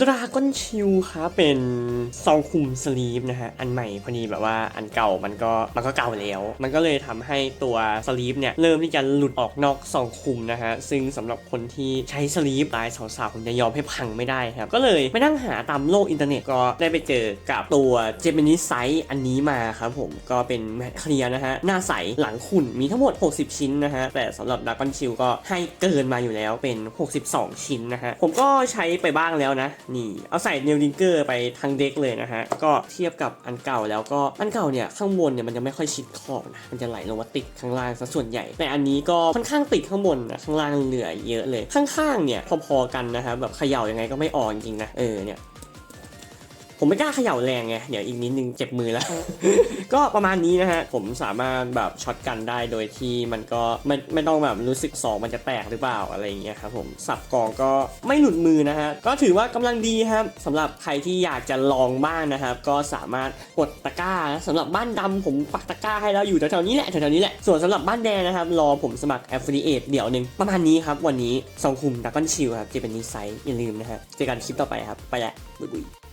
ดราก้อนชิลครับเป็นซองคุมสลีปนะฮะ อันใหม่พอดีแบบว่าอันเก่ามันก็มันก็เก่าแล้ว มันก็เลยทำให้ตัวสลีปเนี่ย เริ่มที่จะหลุดออกนอกซองคุมนะฮะ ซึ่งสำหรับคนที่ใช้สลีปลายสาวๆผมจะยอมให้พังไม่ได้ครับ ก็เลยไปนั่งหาตามโลกอินเทอร์เน็ตก็ได้ไปเจอกับตัวเจมินิไซส์อันนี้มาครับผมก็เป็นแมทเคลียร์นะฮะ หน้าใสหลังขุ่นมีทั้งหมด 60 ชิ้นนะฮะ แต่สำหรับดราก้อนชิลก็ให้เกินมาอยู่แล้วเป็น 62 ชิ้นนะฮะผมก็ใช้ไปบ้างแล้วนะนี่เอาใส่เนลลิงเกอร์ไปทั้งเด็กเลยนะฮะ ก็เทียบกับอันเก่าแล้วก็อันเก่าเนี่ยข้างบนเนี่ยมันจะไม่ค่อยชิดขอบนะ มันจะไหลลงมาติดข้างล่างซะส่วนใหญ่ แต่อันนี้ก็ค่อนข้างติดข้างบนนะข้างล่างเหลือเยอะเลย ข้างๆเนี่ยพอๆกันนะครับแบบเขย่ายังไงก็ไม่อ่อนจริงนะ เออเนี่ย ผมไม่กล้าเขย่าแรงไงเดี๋ยวอีกนิดนึงเจ็บมือแล้ว ก็ประมาณนี้นะฮะ ผมสามารถแบบช็อตกันได้โดยที่มันก็ไม่ไม่ต้องแบบรู้สึกสองมันจะแตกหรือเปล่าอะไรอย่างเงี้ยครับผมสับกองก็ไม่หลุดมือนะฮะ ก็ถือว่ากำลังดีครับสำหรับใครที่อยากจะลองบ้านนะครับ ก็สามารถกดตะกร้านะสำหรับบ้านดำผมปักตะกร้าให้แล้วอยู่แถวๆนี้แหละแถวๆนี้แหละส่วนสำหรับบ้านแดงนะครับรอผมสมัคร affiliate เดี๋ยวหนึ่งประมาณนี้ครับวันนี้ซองคุมดักกอนชิลครับจะเป็นนิสัยอย่าลืมนะฮะเจอกันคลิปต่อไปครับไปแล้วบ๊ายบาย